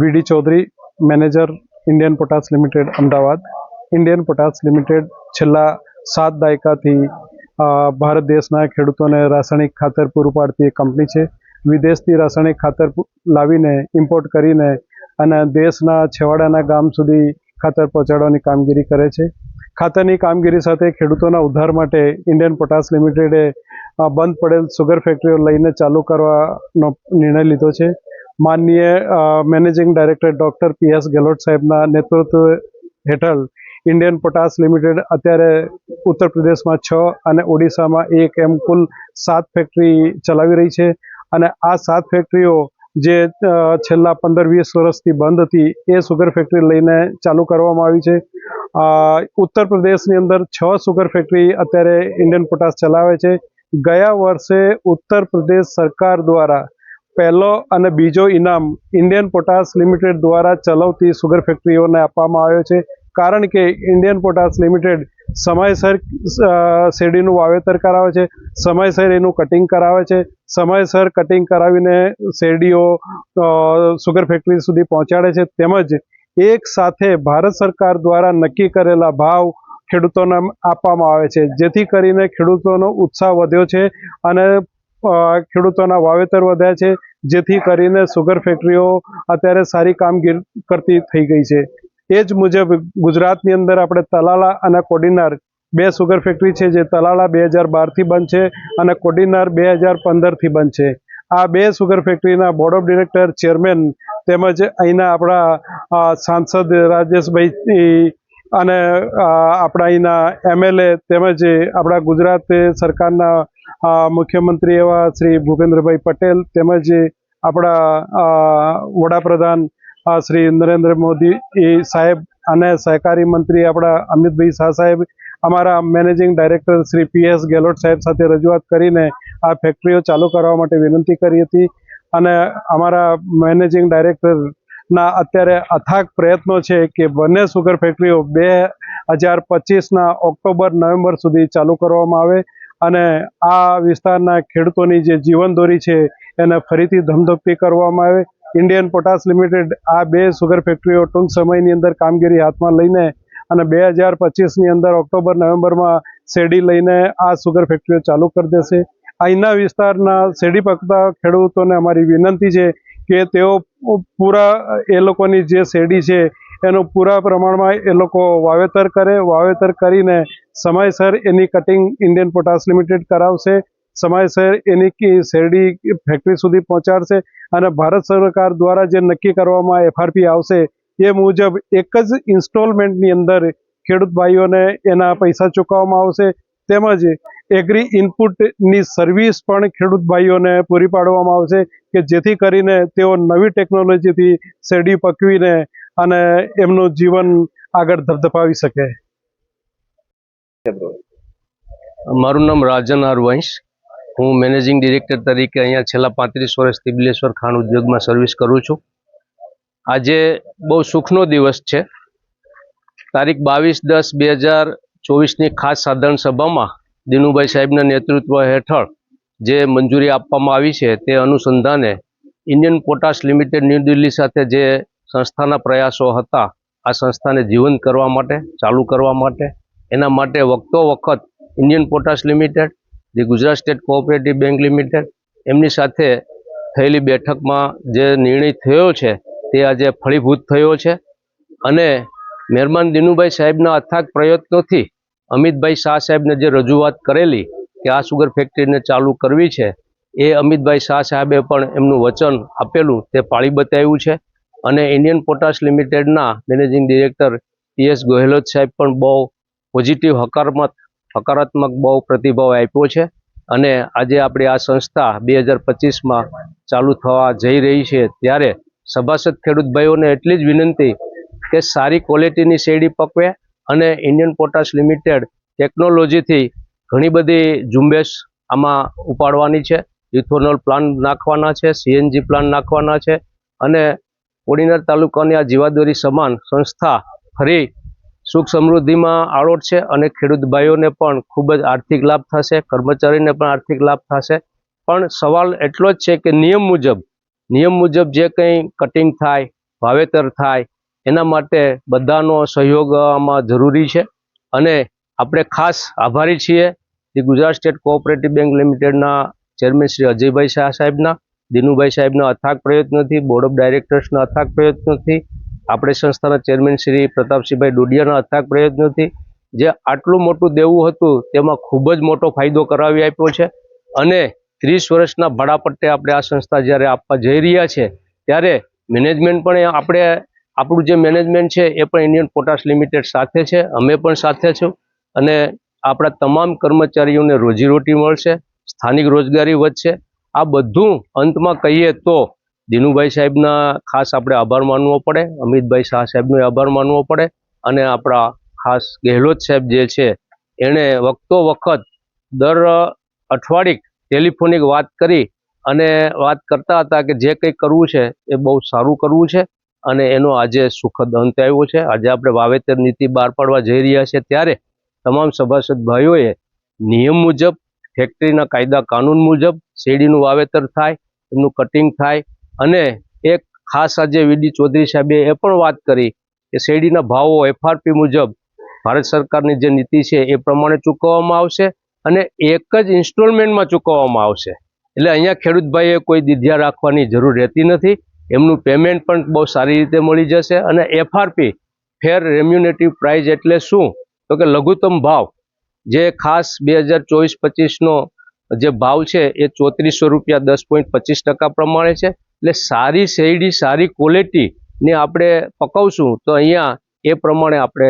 V D Chaudhary, manager Indian potash limited, Ahmedabad. Indian potash limited છેલ્લા સાત દાયકાથી ભારત દેશના ખેડૂતોને રાસાયણિક ખાતર પૂરું પાડતી એક કંપની છે. વિદેશથી રાસાયણિક ખાતર લાવીને ઇમ્પોર્ટ કરીને અને દેશના છેવાડાના ગામ સુધી ખાતર પહોંચાડવાની કામગીરી કરે છે. ખાતરની કામગીરી સાથે ખેડૂતોના ઉદ્ધાર માટે ઇન્ડિયન પોટાસ લિમિટેડે બંધ પડેલ સુગર ફેક્ટરીઓ લઈને ચાલુ કરવાનો નિર્ણય લીધો છે. માનનીય managing director doctor P S Gehlot સાહેબના નેતૃત્વ હેઠળ ઇન્ડિયન પોટાસ લિમિટેડ અત્યારે ઉત્તર પ્રદેશમાં છ અને ઓડિશામાં એક એમ કુલ સાત ફેક્ટરી ચલાવી રહી છે. અને આ સાત ફેક્ટરીઓ જે છેલ્લા પંદર વીસ વર્ષથી બંધ હતી, એ સુગર ફેક્ટરી લઈને ચાલુ કરવામાં આવી છે. ઉત્તર પ્રદેશની અંદર છ સુગર ફેક્ટરી અત્યારે ઇન્ડિયન પોટાસ ચલાવે છે. ગયા વર્ષે ઉત્તર પ્રદેશ સરકાર દ્વારા પહેલો અને બીજો ઇનામ ઇન્ડિયન પોટાસ લિમિટેડ દ્વારા ચલાવતી સુગર ફેક્ટરીઓને આપવામાં આવ્યો છે. કારણ કે ઇન્ડિયન પોટાસ લિમિટેડ સમયસર શેરડીનું વાવેતર કરાવે છે, સમયસર એનું કટિંગ કરાવે છે, સમયસર કટિંગ કરાવીને શેરડીઓ સુગર ફેક્ટરી સુધી પહોંચાડે છે. તેમજ એક સાથે ભારત સરકાર દ્વારા નક્કી કરેલા ભાવ ખેડૂતોને આપવામાં આવે છે. જેથી કરીને ખેડૂતોનો ઉત્સાહ વધ્યો છે અને ખેડૂતોના વાવેતર વધ્યા છે, જેથી કરીને સુગર ફેક્ટરીઓ અત્યારે સારી કામગીરી કરતી થઈ ગઈ છે. એ જ મુજબ ગુજરાતની અંદર આપણે તલાલા અને કોડીનાર બે સુગર ફેક્ટરી છે, જે તલાલા બે હજાર બારથી બંધ છે અને કોડીનાર બે હજાર પંદરથી બંધ છે. આ બે સુગર ફેક્ટરીના બોર્ડ ઓફ ડિરેક્ટર ચેરમેન તેમજ અહીંના આપણા સાંસદ રાજેશભાઈ અને આપણા અહીંના એમએલએ તેમજ આપણા ગુજરાત સરકારના મુખ્યમંત્રી એવા શ્રી ભૂપેન્દ્રભાઈ પટેલ તેમજ આપણા વડાપ્રધાન શ્રી નરેન્દ્ર મોદી એ સાહેબ અને સહકારી મંત્રી આપણા અમિતભાઈ શાહ સાહેબ, અમારા managing director Shri P S Gehlot saheb સાથે રજૂઆત કરીને આ ફેક્ટરીઓ ચાલુ કરવા માટે વિનંતી કરી હતી અને અમારા મેનેજિંગ ડાયરેક્ટરના અત્યારે અથાગ પ્રયત્નો છે કે બંને સુગર ફેક્ટરીઓ બે હજાર પચીસના ઓક્ટોબર, નવેમ્બર સુધી ચાલુ કરવામાં આવે. અને આ વિસ્તારના ખેડૂતોની જે જીવનદોરી છે, એને ફરીથી ધમધપતી કરવામાં આવે. ઇન્ડિયન પોટાસ લિમિટેડ આ બે સુગર ફેક્ટરીઓ ટૂંક સમયની અંદર કામગીરી હાથમાં લઈને અને બે હજાર પચીસની અંદર ઓક્ટોબર, નવેમ્બરમાં શેરડી લઈને આ સુગર ફેક્ટરીઓ ચાલુ કરી દેશે. અહીંના વિસ્તારના શેરડી પકતા ખેડૂતોને અમારી વિનંતી છે કે તેઓ પૂરા એ લોકોની જે શેરડી છે એનું પૂરા પ્રમાણમાં એ લોકો વાવેતર કરે, વાવેતર કરીને સમયસર એની કટિંગ ઇન્ડિયન પોટાસ લિમિટેડ કરાવશે, સમયસર એની શેરડી ફેક્ટરી સુધી પહોંચાડશે અને ભારત સરકાર દ્વારા જે નક્કી કરવામાં એફઆરપી આવશે એ મુજબ એક જ ઇન્સ્ટોલમેન્ટની અંદર ખેડૂત ભાઈઓને એના પૈસા ચૂકવવામાં આવશે તેમજ એગ્રી ઇનપુટની સર્વિસ પણ ખેડૂત ભાઈઓને પૂરી પાડવામાં આવશે કે જેથી કરીને તેઓ નવી ટેકનોલોજીથી શેરડી પકવીને અને એમનું જીવન આગળ ધપધપાવી શકે. મારું નામ રાજન આર વંશ. હું મેનેજિંગ ડિરેક્ટર તરીકે અહીંયા છેલ્લા પાંત્રીસ વર્ષથી બિલેશ્વર ખાણ ઉદ્યોગમાં સર્વિસ કરું છું. આજે બહુ સુખનો દિવસ છે. તારીખ બાવીસ દસ બે હજાર ચોવીસની ખાસ સાધારણ સભામાં દિનુભાઈ સાહેબના નેતૃત્વ હેઠળ જે મંજૂરી આપવામાં આવી છે તે અનુસંધાને Indian potash limited new Delhi સાથે જે સંસ્થાના પ્રયાસો હતા આ સંસ્થાને જીવંત કરવા માટે, ચાલુ કરવા માટે. એના માટે વખતો વખત ઇન્ડિયન પોટાશ લિમિટેડ જે Gujarat state cooperative bank limited, એમની સાથે થયેલી બેઠકમાં જે નિર્ણય થયો છે તે આજે ફળીભૂત થયો છે. અને મહેરમાન દિનુભાઈ સાહેબના અથાગ પ્રયત્નોથી અમિતભાઈ શાહ સાહેબને જે રજૂઆત કરેલી કે આ સુગર ફેક્ટરીને ચાલુ કરવી છે, એ અમિતભાઈ શાહ સાહેબે પણ એમનું વચન આપેલું, તે પાળી બતાવ્યું છે. અને ઇન્ડિયન પોટાશ લિમિટેડના managing director P S Gehlot saheb પણ બહુ પોઝિટિવ હકારાત્મક હકારાત્મક બહુ પ્રતિભાવ આપ્યો છે. અને આજે આપણી આ સંસ્થા બે હજાર પચીસમાં ચાલુ થવા જઈ રહી છે. ત્યારે સભાસદ ખેડૂત ભાઈઓને એટલી જ વિનંતી કે સારી ક્વોલિટીની શેરડી પકવે અને ઇન્ડિયન પોટાશ લિમિટેડ ટેકનોલોજીથી ઘણી બધી ઝુંબેશ આમાં ઉપાડવાની છે. ઇથોનોલ પ્લાન્ટ નાખવાના છે સીએનજી પ્લાન્ટ નાખવાના છે અને કોડીનાર તાલુકાની આ જીવાદોરી સમાન સંસ્થા ફરી સુખ સમૃદ્ધિમાં આળોટ છે અને ખેડૂત ભાઈઓને પણ ખૂબ જ આર્થિક લાભ થશે, કર્મચારીને પણ આર્થિક લાભ થશે. પણ સવાલ એટલો જ છે કે નિયમ મુજબ નિયમ મુજબ જે કંઈ કટિંગ થાય, વાવેતર થાય, એના માટે બધાનો સહયોગ આમાં જરૂરી છે. અને આપણે ખાસ આભારી છીએ ગુજરાત સ્ટેટ કોઓપરેટિવ બેંક લિમિટેડના ચેરમેન શ્રી અજયભાઈ શાહ સાહેબના દિનુભાઈ સાહેબના અથાગ પ્રયત્નોથી બોર્ડ ઓફ ડાયરેક્ટર્સના અથાગ પ્રયત્નોથી, આપણે સંસ્થાના ચેરમેન શ્રી પ્રતાપસિંહભાઈ ડોડિયાના અથાગ પ્રયત્નોથી, જે આટલું મોટું દેવું હતું, તેમાં ખૂબ જ મોટો ફાયદો કરાવી આપ્યો છે. અને ત્રીસ વર્ષના ભાડાપટ્ટે આપણે આ સંસ્થા જ્યારે આપવા જઈ રહ્યા છે, ત્યારે મેનેજમેન્ટ પણ આપણે, આપણું જે મેનેજમેન્ટ છે, એ પણ ઇન્ડિયન પોટાશ લિમિટેડ સાથે છે, અમે પણ સાથે છું. અને આપણા તમામ કર્મચારીઓને રોજીરોટી મળશે, સ્થાનિક રોજગારી વધશે આ બધું અંતમાં કહીએ તો દિનુભાઈ સાહેબના ખાસ આપણે આભાર માનવો પડે, અમિતભાઈ શાહ સાહેબનો આભાર માનવો પડે અને આપણા ખાસ ગેહલોત સાહેબ જે છે, એણે વખતો વખત દર અઠવાડિક ટેલિફોનિક વાત કરી અને વાત કરતા હતા કે જે કંઈ કરવું છે એ બહુ સારું કરવું છે અને એનો આજે સુખદ અંત આવ્યો છે. આજે આપણે વાવેતર નીતિ બહાર પાડવા જઈ રહ્યા છે ત્યારે તમામ સભાસદ ભાઈઓએ નિયમ મુજબ ફેક્ટરીના કાયદા કાનૂન મુજબ શેરડીનું વાવેતર થાય, એમનું કટિંગ થાય અને એક ખાસ આજે વીડી ચૌધરી સાહેબે એ પણ વાત કરી કે શેરડીના ભાવો એફઆરપી મુજબ ભારત સરકારની જે નીતિ છે એ પ્રમાણે ચૂકવવામાં આવશે અને એક જ ઇન્સ્ટોલમેન્ટમાં ચૂકવવામાં આવશે. એટલે અહીંયા ખેડૂતભાઈએ કોઈ દિધ્યા રાખવાની જરૂર રહેતી નથી. એમનું પેમેન્ટ પણ બહુ સારી રીતે મળી જશે અને એફઆરપી ફેર રેમ્યુનેટિવ પ્રાઇઝ એટલે શું? તો કે લઘુત્તમ ભાવ જે ખાસ બે હજાર ચોવીસ પચીસનો જે ભાવ છે એ ચોત્રીસો રૂપિયા દસ પોઈન્ટ પચીસ ટકા પ્રમાણે છે. એટલે સારી શેરડી, સારી ક્વોલિટીની આપણે પકવશું તો અહીંયા એ પ્રમાણે આપણે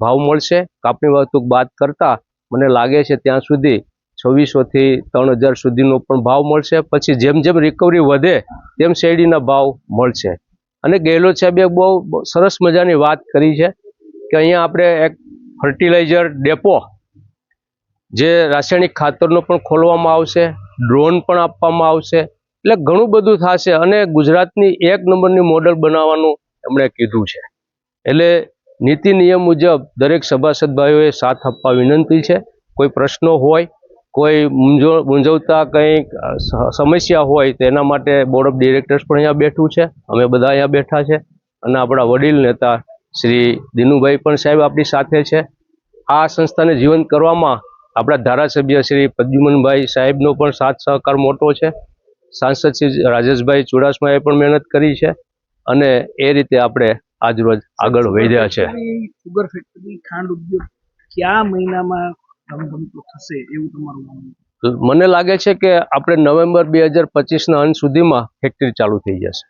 ભાવ મળશે. કાપણી વાહતુક બાદ કરતાં મને લાગે છે ત્યાં સુધી છવ્વીસોથી ત્રણ હજાર સુધીનો પણ ભાવ મળશે. પછી જેમ જેમ રિકવરી વધે તેમ શેરડીના ભાવ મળશે. અને ગેહલોત સાહેબે બહુ સરસ મજાની વાત કરી છે કે અહીંયા આપણે એક ફર્ટિલાઇઝર ડેપો જે રાસાયણિક ખાતરનો પણ ખોલવામાં આવશે ડ્રોન પણ આપવામાં આવશે, એટલે ઘણું બધું થશે અને ગુજરાતની એક નંબરની મોડલ બનાવવાનું એમણે કીધું છે. એટલે નીતિ નિયમ મુજબ દરેક સભાસદ ભાઈઓએ સાથ આપવા વિનંતી છે. કોઈ પ્રશ્નો હોય, કોઈ મૂંઝવ, મૂંઝવતા કંઈક સમસ્યા હોય, તો એના માટે બોર્ડ ઓફ ડિરેક્ટર્સ પણ અહીંયા બેઠું છે. અમે બધા અહીંયા બેઠા છે. અને આપણા વડીલ નેતા શ્રી દિનુભાઈ પણ સાહેબ આપણી સાથે છે. આ સંસ્થાને જીવંત કરવામાં આપણા ધારાસભ્ય શ્રી પ્રદ્યુમનભાઈ સાહેબનો પણ સાથ સહકાર મોટો છે. સાંસદ શ્રી રાજેશભાઈ ચુડાસમાએ પણ મહેનત કરી છે અને એ રીતે આપણે આજરોજ આગળ વધ્યા છે. સુગર ફેક્ટરી ખાંડ ઉદ્યોગ કયા મહિનામાં ધમધમતો થશે એવું તમારું માનવું? મને લાગે છે કે આપણે નવેમ્બર બે હજાર પચીસના અંત સુધીમાં ફેક્ટરી ચાલુ થઈ જશે.